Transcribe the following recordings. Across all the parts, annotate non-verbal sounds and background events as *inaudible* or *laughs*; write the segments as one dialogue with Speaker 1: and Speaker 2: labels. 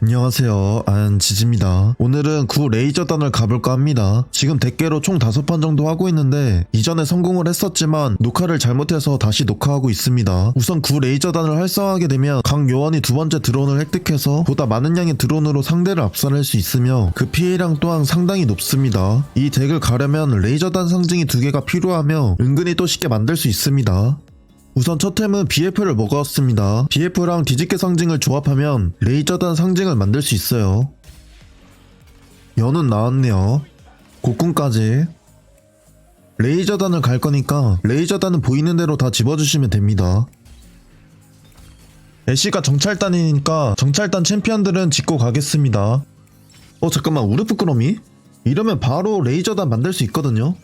Speaker 1: 안녕하세요. 안지지입니다. 오늘은 구 레이저단을 가볼까 합니다. 지금 대개로 총 5판 정도 하고 있는데 이전에 성공을 했었지만 녹화를 잘못해서 다시 녹화하고 있습니다. 우선 구 레이저단을 활성화하게 되면 각 요원이 두 번째 드론을 획득해서 보다 많은 양의 드론으로 상대를 압살할 수 있으며 그 피해량 또한 상당히 높습니다. 이 덱을 가려면 레이저단 상징이 두 개가 필요하며 은근히 또 쉽게 만들 수 있습니다 우선 첫 템은 BF를 먹었습니다. BF랑 뒤집개 상징을 조합하면 레이저단 상징을 만들 수 있어요. 연은 나왔네요. 곡군까지. 레이저단을 갈 거니까 레이저단은 보이는 대로 다 집어주시면 됩니다. 애쉬가 정찰단이니까 정찰단 챔피언들은 짚고 가겠습니다. 어 잠깐만 우르프 크롬이? 이러면 바로 레이저단 만들 수 있거든요.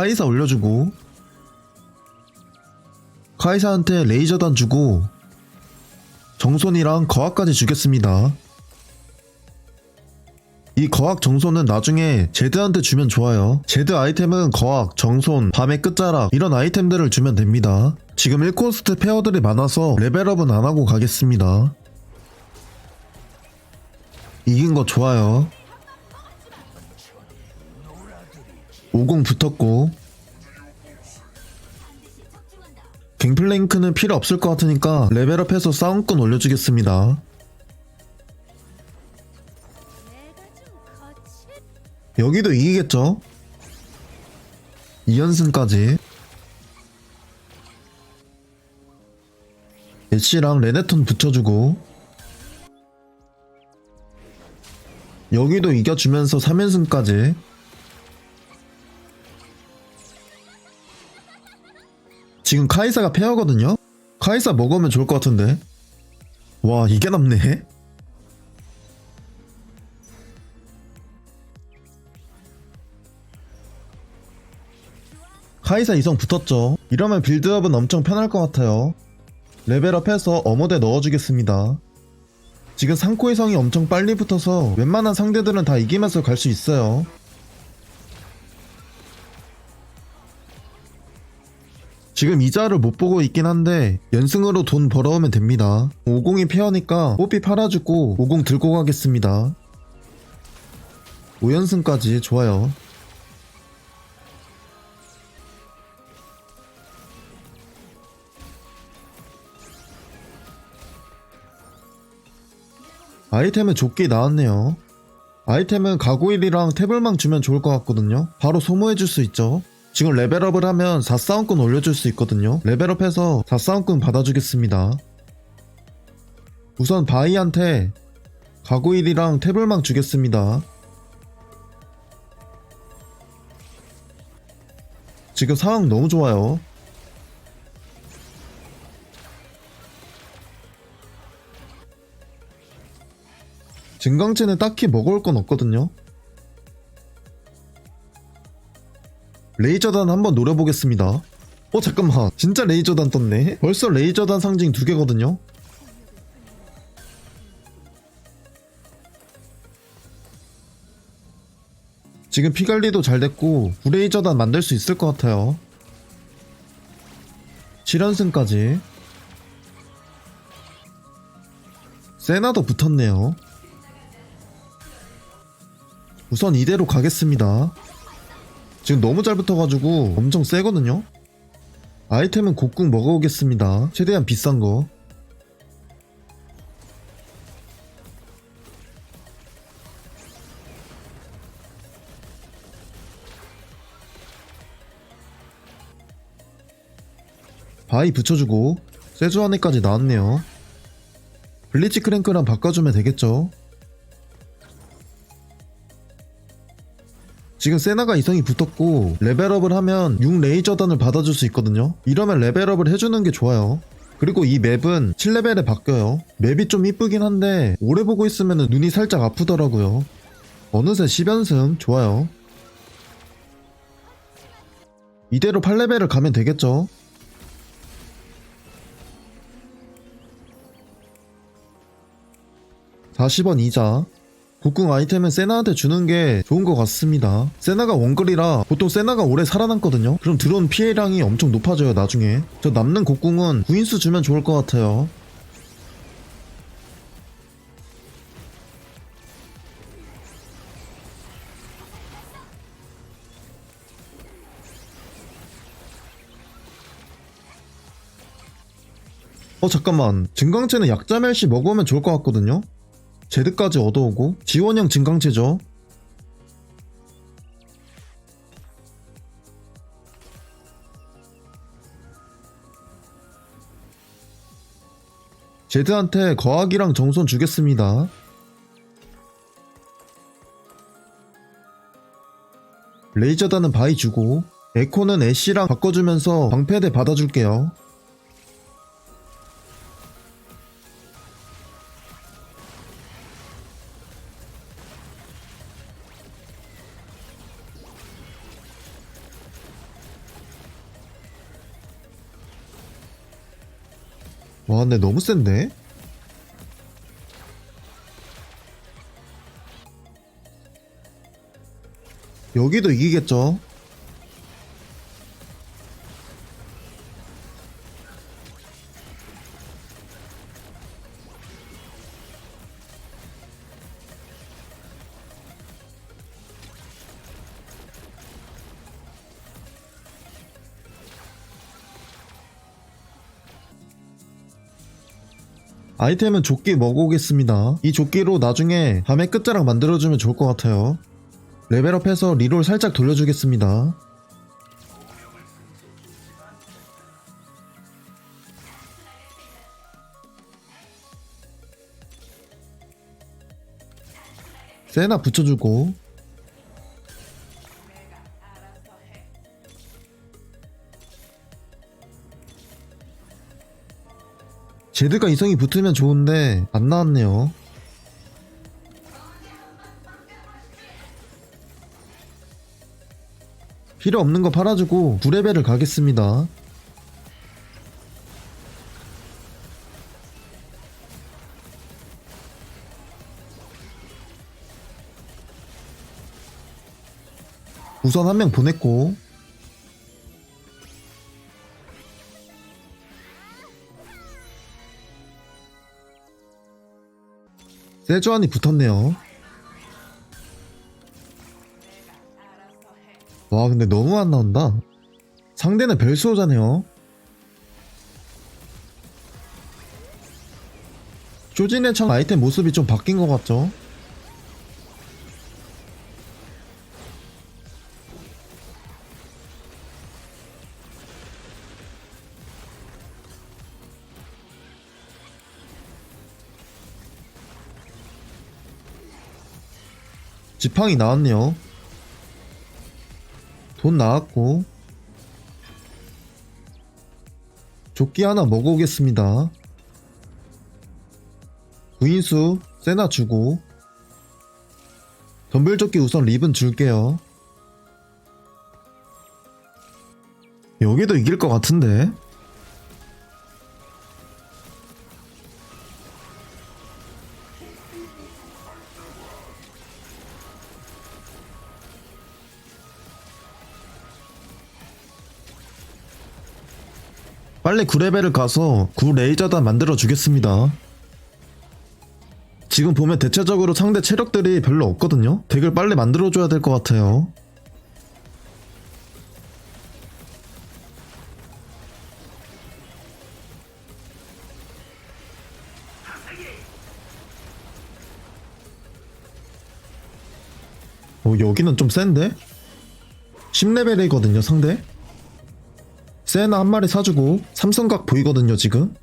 Speaker 1: 카이사 올려주고 카이사한테 레이저단 주고 정손이랑 거학까지 주겠습니다. 이 거학 정손은 나중에 제드한테 주면 좋아요. 제드 아이템은 거학, 정손, 밤의 끝자락 이런 아이템들을 주면 됩니다. 지금 1코스트 페어들이 많아서 레벨업은 안 하고 가겠습니다. 이긴 거 좋아요. 50 붙었고 갱플랭크는 필요 없을 것 같으니까 레벨업해서 싸움꾼 올려주겠습니다. 여기도 이기겠죠? 2연승까지 애쉬랑 레네톤 붙여주고 여기도 이겨주면서 3연승까지 지금 카이사가 페어거든요? 카이사 먹으면 좋을 것 같은데. 와 이게 남네? 카이사 이성 붙었죠. 이러면 빌드업은 엄청 편할 것 같아요. 레벨업해서 어머대 넣어주겠습니다. 지금 상코 이성이 엄청 빨리 붙어서 웬만한 상대들은 다 이기면서 갈 수 있어요 지금 이자를 못 보고 있긴 한데 연승으로 돈 벌어오면 됩니다. 50이 페어니까 뽀삐 팔아주고 50 들고 가겠습니다. 5연승까지 좋아요. 아이템은 조끼 나왔네요. 아이템은 가구일이랑 태블망 주면 좋을 것 같거든요. 바로 소모해줄 수 있죠. 지금 레벨업을 하면 4싸움꾼 올려줄 수 있거든요. 레벨업해서 4싸움꾼 받아주겠습니다. 우선 바이한테 가구일이랑 태블망 주겠습니다. 지금 상황 너무 좋아요. 증강체는 딱히 먹을 건 없거든요. 레이저단 한번 노려보겠습니다. 어 잠깐만. 진짜 레이저단 떴네. 벌써 레이저단 상징 두 개거든요? 지금 피관리도 잘 됐고 구레이저단 만들 수 있을 것 같아요. 7연승까지. 세나도 붙었네요. 우선 이대로 가겠습니다 지금 너무 잘 붙어가지고 엄청 세거든요? 아이템은 곡궁 먹어오겠습니다. 최대한 비싼 거. 바위 붙여주고 세주 안에까지 나왔네요. 블리치 크랭크랑 바꿔주면 되겠죠? 지금 세나가 이성이 붙었고 레벨업을 하면 6 레이저단을 받아줄 수 있거든요. 이러면 레벨업을 해주는 게 좋아요. 그리고 이 맵은 7레벨에 바뀌어요. 맵이 좀 이쁘긴 한데 오래 보고 있으면 눈이 살짝 아프더라고요. 어느새 10연승. 좋아요. 이대로 8레벨을 가면 되겠죠? 40원 이자 국궁 아이템은 세나한테 주는 게 좋은 것 같습니다. 세나가 원거리라 보통 세나가 오래 살아남거든요. 그럼 드론 피해량이 엄청 높아져요 나중에. 저 남는 국궁은 구인수 주면 좋을 것 같아요. 어 잠깐만 증강체는 약자 멜시 먹으면 좋을 것 같거든요 제드까지 얻어오고 지원형 증강체죠. 제드한테 거학이랑 정손 주겠습니다. 레이저단은 바이 주고 에코는 애쉬랑 바꿔주면서 방패대 받아줄게요 근데 너무 센데? 여기도 이기겠죠? 아이템은 조끼 먹어오겠습니다. 이 조끼로 나중에 밤의 끝자락 만들어주면 좋을 것 같아요. 레벨업해서 리롤 살짝 돌려주겠습니다. 세나 붙여주고 제드가 이성이 붙으면 좋은데 안 나왔네요. 필요 없는 거 팔아주고 9레벨을 가겠습니다. 우선 한 명 보냈고 세주안이 붙었네요. 와 근데 너무 안 나온다. 상대는 별수호자네요. 쇼진의 창 아이템 모습이 좀 바뀐 것 같죠? 지팡이 나왔네요. 돈 나왔고 조끼 하나 먹어오겠습니다. 구인수 세나 주고 덤벨조끼 우선 립은 줄게요. 여기도 이길 것 같은데 빨리 9레벨을 가서 9 레이저단 만들어 주겠습니다. 지금 보면 대체적으로 상대 체력들이 별로 없거든요? 덱을 빨리 만들어줘야 될 것 같아요. 어, 여기는 좀 센데? 10레벨이거든요, 상대? 세나 한 마리 사주고 삼성각 보이거든요 지금?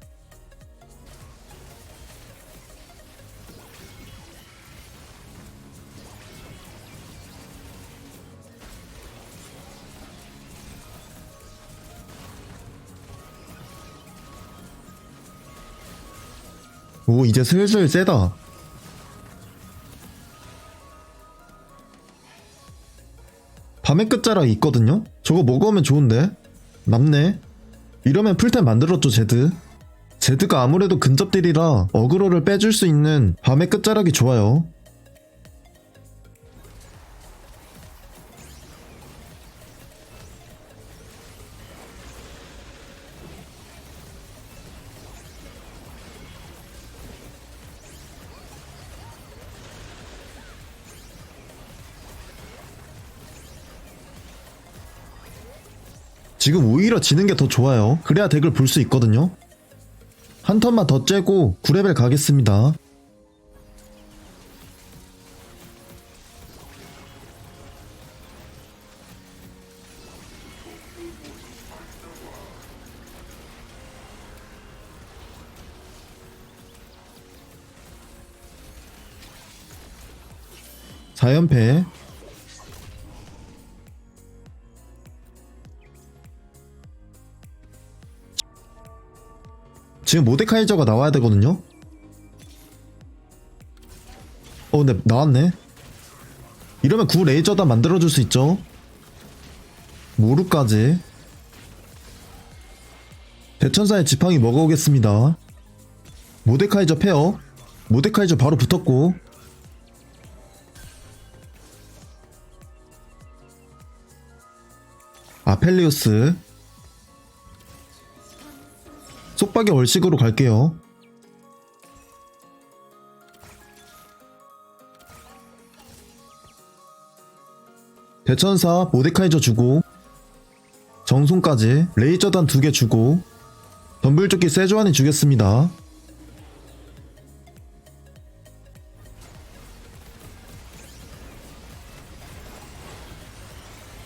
Speaker 1: 오 이제 슬슬 세다. 밤의 끝자락 있거든요? 저거 먹으면 좋은데 남네. 이러면 풀템 만들었죠, 제드. 제드가 아무래도 근접딜이라 어그로를 빼줄 수 있는 밤의 끝자락이 좋아요. 지금 오히려 지는 게 더 좋아요. 그래야 덱을 볼 수 있거든요. 한 턴만 더 째고 9레벨 가겠습니다. 사연패 지금 모데카이저가 나와야 되거든요? 어, 근데 나왔네. 이러면 구 레이저다 만들어줄 수 있죠? 모루까지. 대천사의 지팡이 먹어오겠습니다. 모데카이저 페어. 모데카이저 바로 붙었고. 아펠리우스. 속박의 월식으로 갈게요. 대천사 모데카이저 주고 정손까지 레이저단 두 개 주고 덤블조끼 세조안이 주겠습니다.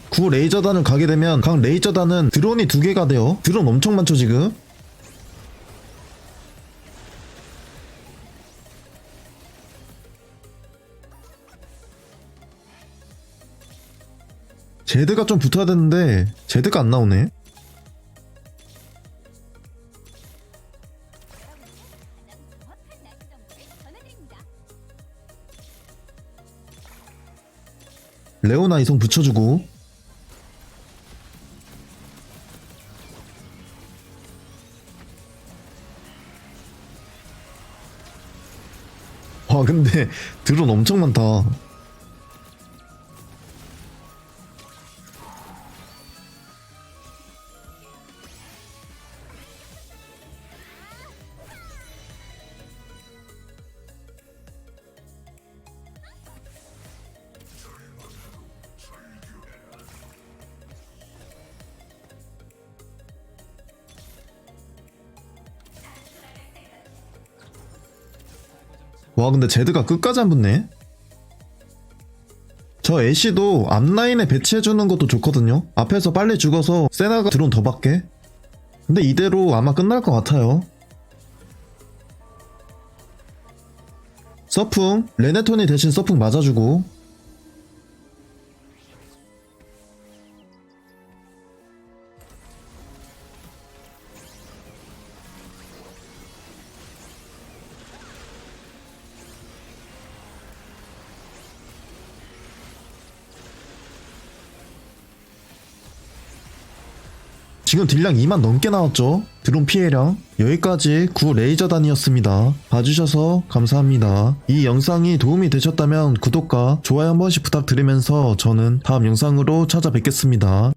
Speaker 1: 구 레이저단을 가게 되면 각 레이저단은 드론이 두 개가 돼요. 드론 엄청 많죠 지금? 제드가 좀 붙어야 되는데 제드가 안 나오네. 레오나 이성 붙여주고 와 근데 *laughs* 드론 엄청 많다 와 근데 제드가 끝까지 안 붙네? 저 애쉬도 앞라인에 배치해주는 것도 좋거든요. 앞에서 빨리 죽어서 세나가 드론 더 받게. 근데 이대로 아마 끝날 것 같아요. 서풍. 레네톤이 대신 서풍 맞아주고 지금 딜량 2만 넘게 나왔죠? 드론 피해량 여기까지 구 레이저단이었습니다. 봐주셔서 감사합니다. 이 영상이 도움이 되셨다면 구독과 좋아요 한 번씩 부탁드리면서 저는 다음 영상으로 찾아뵙겠습니다.